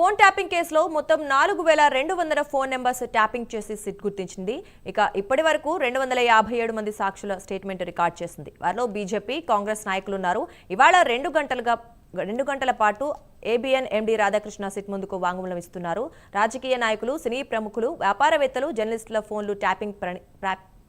Phone tapping కేసులో మొత్తం నాలుగు వేల రెండు వందల ఫోన్ నెంబర్స్ ట్యాపింగ్ చేసి సిట్ గుర్తించింది. ఇక ఇప్పటి వరకు రెండు వందల యాభై ఏడు మంది సాక్షుల స్టేట్మెంట్ రికార్డ్ చేసింది. వారిలో బీజేపీ కాంగ్రెస్ నాయకులు ఉన్నారు ఇవాళ రెండు గంటలుగా రెండు గంటల పాటు ఏబిఎన్ ఎండి రాధాకృష్ణ సిట్ ముందుకు వాంగ్మూలం ఇస్తున్నారు. రాజకీయ నాయకులు సినీ ప్రముఖులు వ్యాపారవేత్తలు జర్నలిస్టుల ఫోన్లు ట్యాపింగ్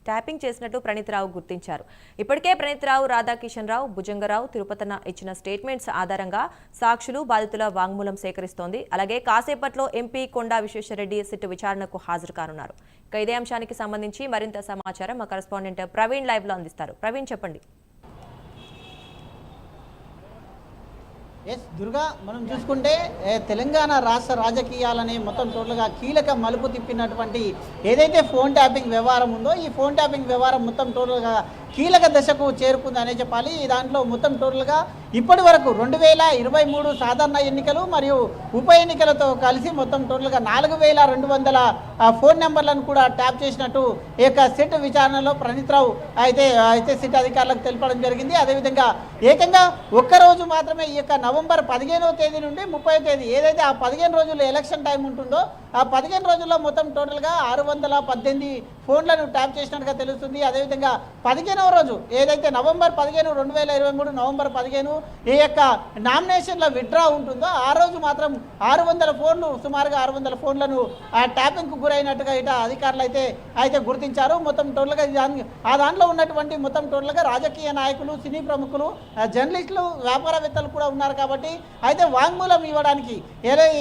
ట్యాపింగ్ చేసినట్టు ప్రణీత్రావు గుర్తించారు. ఇప్పటికే ప్రణీత్రావు రాధాకిషన్ రావు భుజంగరావు తిరుపతన ఇచ్చిన స్టేట్మెంట్స్ ఆధారంగా సాక్షులు బాధితుల వాంగ్మూలం సేకరిస్తోంది. అలాగే కాసేపట్లో ఎంపీ కొండా విశ్వేశ్వరరెడ్డి సిట్ విచారణకు హాజరు కానున్నారు. ఇక ఇదే అంశానికి సంబంధించి మరింత సమాచారం మా కరెస్పాండెంట్ ప్రవీణ్ లైవ్లో అందిస్తారు. ప్రవీణ్ చెప్పండి. ఎస్ దుర్గా మనం చూసుకుంటే తెలంగాణ రాష్ట్ర రాజకీయాలని మొత్తం టోటల్గా కీలక మలుపు తిప్పినటువంటి ఏదైతే ఫోన్ ట్యాపింగ్ వ్యవహారం ఉందో ఈ ఫోన్ ట్యాపింగ్ వ్యవహారం మొత్తం టోటల్గా కీలక దశకు చేరుకుందనే చెప్పాలి. దాంట్లో మొత్తం టోటల్గా ఇప్పటి వరకు రెండు వేల ఇరవై మూడు సాధారణ ఎన్నికలు మరియు ఉప ఎన్నికలతో కలిసి మొత్తం టోటల్గా నాలుగు వేల రెండు వందల ఫోన్ నెంబర్లను కూడా ట్యాప్ చేసినట్టు ఈ యొక్క సిట్ విచారణలో ప్రణీత్రావు అయితే అయితే సిట్ అధికారులకు తెలపడం జరిగింది. అదేవిధంగా ఏకంగా ఒక్కరోజు మాత్రమే ఈ యొక్క నవంబర్ పదిహేనవ తేదీ నుండి ముప్పై తేదీ ఏదైతే ఆ పదిహేను రోజులు ఎలక్షన్ టైం ఉంటుందో ఆ పదిహేను రోజుల్లో మొత్తం టోటల్గా ఆరు వందల పద్దెనిమిది ఫోన్లను ట్యాప్ చేసినట్టుగా తెలుస్తుంది. అదేవిధంగా పదిహేనవ రోజు ఏదైతే నవంబర్ పదిహేను రెండు వేల ఇరవై మూడు నవంబర్ పదిహేను ఈ యొక్క నామినేషన్ల విత్డ్రా ఉంటుందో ఆ రోజు మాత్రం ఆరు వందల ఫోన్లు సుమారుగా ఆరు వందల ఫోన్లను ఆ ట్యాపింగ్కు గురైనట్టుగా ఇట అధికారులు అయితే అయితే గుర్తించారు. మొత్తం టోటల్గా దాని ఆ దాంట్లో ఉన్నటువంటి మొత్తం టోటల్గా రాజకీయ నాయకులు సినీ ప్రముఖులు జర్నలిస్టులు వ్యాపారవేత్తలు కూడా ఉన్నారు కాబట్టి అయితే వాంగ్మూలం ఇవ్వడానికి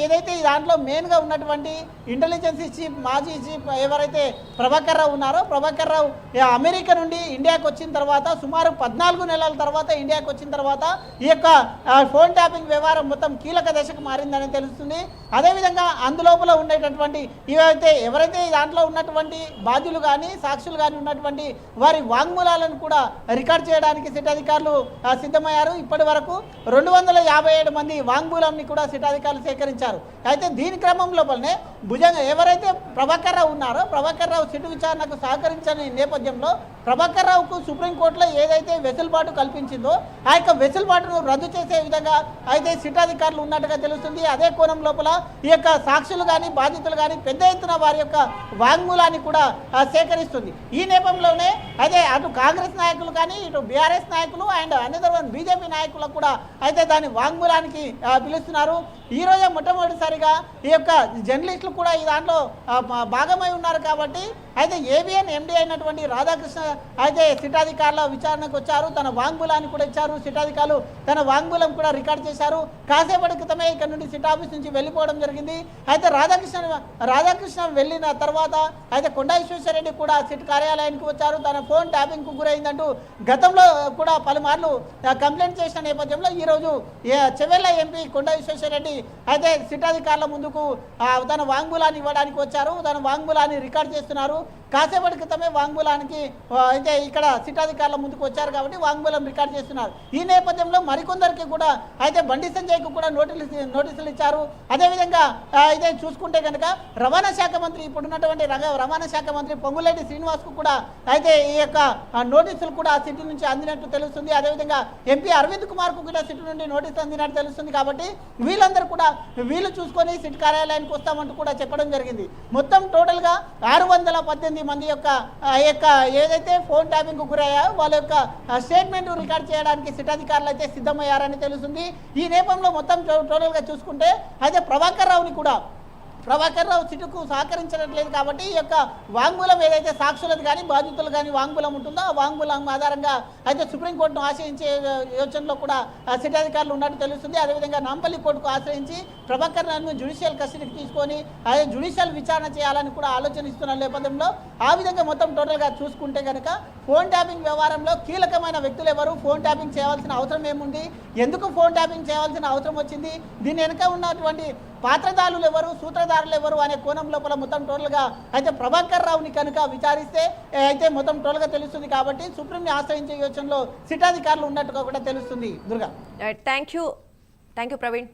ఏదైతే ఈ దాంట్లో మెయిన్గా ఉన్నటువంటి ఇంటెలిజెన్స్ చీఫ్ మాజీ చీఫ్ ఎవరైతే ప్రభాకర్ రావు ఉన్నారో ప్రభాకర్ రావు అమెరికా నుండి ఇండియాకి వచ్చిన తర్వాత సుమారు పద్నాలుగు నెలల తర్వాత ఇండియాకి వచ్చిన తర్వాత ఈ యొక్క ఫోన్ ట్యాపింగ్ వ్యవహారం మొత్తం కీలక దశకు మారిందని తెలుస్తుంది. అదేవిధంగా అందులోపల ఉండేటటువంటి ఇవైతే ఎవరైతే దాంట్లో ఉన్నటువంటి బాధ్యులు కానీ సాక్షులు కానీ ఉన్నటువంటి వారి వాంగ్మూలాలను కూడా రికార్డ్ చేయడానికి సిట్ అధికారులు సిద్ధమయ్యారు. ఇప్పటి వరకు రెండు వందల యాభై ఏడు మంది వాంగ్మూలంని కూడా సిట్ అధికారులు సేకరించారు. అయితే దీని క్రమం లోపలనే భుజంగా ఎవరైతే ప్రభాకర్ రావు ఉన్నారో ప్రభాకర్ రావు సిట్ విచారణకు సహకరించని నేపథ్యంలో ప్రభాకర్ రావుకు సుప్రీంకోర్టులో ఏదైతే వెసులుబాటు కల్పించిందో ఆ యొక్క వెసులుబాటును రద్దు చేసే విధంగా అయితే సిట్టాధికారులు ఉన్నట్టుగా తెలుస్తుంది. అదే కోణం లోపల ఈ యొక్క సాక్షులు కానీ బాధితులు కానీ పెద్ద ఎత్తున వారి యొక్క వాంగ్మూలాన్ని కూడా సేకరిస్తుంది. ఈ నేపథ్యంలోనే అదే అటు కాంగ్రెస్ నాయకులు కానీ ఇటు బీఆర్ఎస్ నాయకులు అండ్ అనదర్ వన్ బీజేపీ నాయకులకు కూడా అయితే దాని వాంగ్మూలానికి పిలుస్తున్నారు. ఈ మొట్టమొదటిసారిగా ఈ యొక్క జర్నలిస్టులు కూడా ఈ దాంట్లో భాగమై ఉన్నారు కాబట్టి అయితే ఏబిఎన్ ఎండి అయినటువంటి రాధాకృష్ణ అయితే సిటాధికారుల విచారణకు వచ్చారు తన వాంగ్మూలాన్ని కూడా ఇచ్చారు సిటాధికారులు తన వాంగ్మూలం కూడా రికార్డ్ చేశారు. కాసేపటి క్రితమే ఇక్కడ నుండి సిట్ ఆఫీస్ నుంచి వెళ్ళిపోవడం జరిగింది. అయితే రాధాకృష్ణ రాధాకృష్ణ వెళ్ళిన తర్వాత అయితే కొండా విశ్వేశ్వరరెడ్డి కూడా సిట్ కార్యాలయానికి వచ్చారు. తన ఫోన్ ట్యాపింగ్కు గురైందంటూ గతంలో కూడా పలుమార్లు కంప్లైంట్ చేసిన నేపథ్యంలో ఈరోజు ఏ- చెవెళ్ళ ఎంపీ కొండా విశ్వేశ్వరరెడ్డి అయితే సిటాధికారుల ముందుకు తన వాంగ్మూలాన్ని ఇవ్వడానికి వచ్చారు. తన వాంగ్మూలాన్ని రికార్డ్ చేస్తున్నారు. కాసేపటి క్రితమే వాంగ్మూలానికి అయితే ఇక్కడ సిటాధికారుల ముందుకు వచ్చారు కాబట్టి వాంగ్మూలం రికార్డ్ చేస్తున్నారు. ఈ నేపథ్యంలో మరికొందరికి కూడా అయితే బండి సంజయ్కి కూడా నోటీసులు నోటీసులు ఇచ్చారు. అదేవిధంగా అయితే చూసుకుంటే కనుక రవాణా శాఖ మంత్రి ఇప్పుడున్నటువంటి రవాణా శాఖ మంత్రి పొంగులేటి శ్రీనివాస్కు కూడా అయితే ఈ యొక్క నోటీసులు కూడా ఆ సిటీ నుంచి అందినట్టు తెలుస్తుంది. అదేవిధంగా ఎంపీ అరవింద్ కుమార్కు కూడా సిటీ నుండి నోటీసులు అందినట్టు తెలుస్తుంది కాబట్టి వీళ్ళందరూ కూడా వీళ్ళు చూసుకొని సిటీ కార్యాలయానికి వస్తామంటూ కూడా చెప్పడం జరిగింది. మొత్తం టోటల్గా ఆరు వందల పద్దెనిమిది మంది యొక్క ఆ యొక్క ఏదైతే ఫోన్ ట్యాపింగ్కు గురయ్యాయో వాళ్ళ యొక్క స్టేట్మెంట్ రికార్డ్ చేయడానికి సిట్ అధికారులు అయితే సిద్ధమయ్యారని తెలుస్తుంది. ఈ నేపథ్యంలో మొత్తం టోటల్గా చూసుకుంటే అయితే ప్రభాకర్ రావుని కూడా ప్రభాకర్ రావు సిటుకు సహకరించట్లేదు కాబట్టి ఈ యొక్క వాంగ్మూలం ఏదైతే సాక్షులది కానీ బాధితులు కానీ వాంగ్మూలం ఉంటుందో ఆ వాంగ్మూలం ఆధారంగా అయితే సుప్రీంకోర్టును ఆశ్రయించే యోచనలో కూడా సిటీ అధికారులు ఉన్నట్టు తెలుస్తుంది. అదేవిధంగా నాంపల్లి కోర్టుకు ఆశ్రయించి ప్రభాకర్ రావును జ్యుడిషియల్ కస్టడీకి తీసుకొని అదే జ్యుడిషియల్ విచారణ చేయాలని కూడా ఆలోచనిస్తున్న నేపథ్యంలో ఆ విధంగా మొత్తం టోటల్గా చూసుకుంటే కనుక ఫోన్ ట్యాపింగ్ వ్యవహారంలో కీలకమైన వ్యక్తులు ఎవరు? ఫోన్ ట్యాపింగ్ చేయాల్సిన అవసరం ఏముంది? ఎందుకు ఫోన్ ట్యాపింగ్ చేయాల్సిన అవసరం వచ్చింది? దీని వెనుక ఉన్నటువంటి పాత్రదారులు ఎవరు సూత్రధారులు ఎవరు అనే కోణం లోపల మొత్తం టోటల్గా అయితే ప్రభాకర్ రావుని కనుక విచారిస్తే అయితే మొత్తం టోటల్గా తెలుస్తుంది కాబట్టి సుప్రీంని ఆశ్రయించే యోచనలో సిటాధికారులు ఉన్నట్టుగా కూడా తెలుస్తుంది. Durga. Thank you thank you Praveen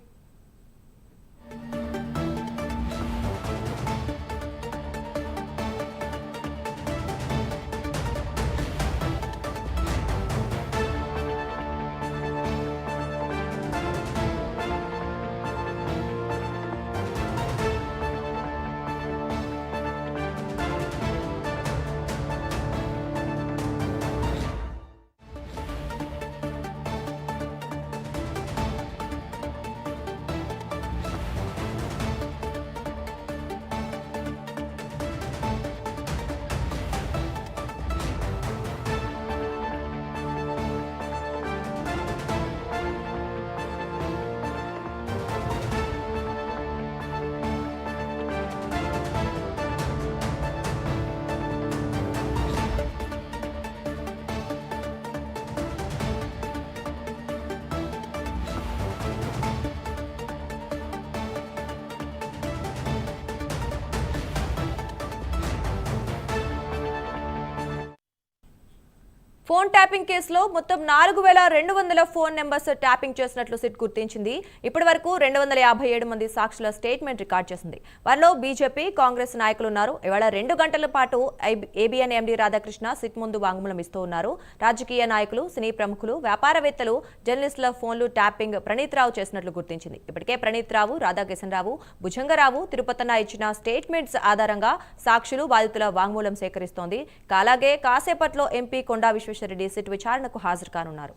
phone tapping కేసులో మొత్తం నాలుగు వేల రెండు వందల ఫోన్ నెంబర్స్ ట్యాపింగ్ చేసినట్లు సిట్ గుర్తించింది. ఇప్పటి వరకు రెండు వందల యాభై ఏడు మంది సాక్షుల స్టేట్మెంట్ రికార్డ్ చేసింది. వారిలో బీజేపీ కాంగ్రెస్ నాయకులు ఉన్నారు. ఇవాళ రెండు గంటల పాటు ఏబిఎన్ ఎండి రాధాకృష్ణ సిట్ ముందు వాంగ్మూలం ఇస్తూ ఉన్నారు. రాజకీయ నాయకులు సినీ ప్రముఖులు వ్యాపారవేత్తలు జర్నలిస్టుల ఫోన్లు ట్యాపింగ్ ప్రణీత్ రావు చేసినట్లు గుర్తించింది. ఇప్పటికే ప్రణీత్ రావు రాధాకిషన్ రావు భుజంగరావు తిరుపతన్న ఇచ్చిన స్టేట్మెంట్స్ ఆధారంగా సాక్షులు బాధితుల వాంగ్మూలం సేకరిస్తోంది. అలాగే కాసేపట్లో ఎంపీ కొండా విశ్వేశ్వరరెడ్డి సిట్ విచారణకు హాజరు కానున్నారు.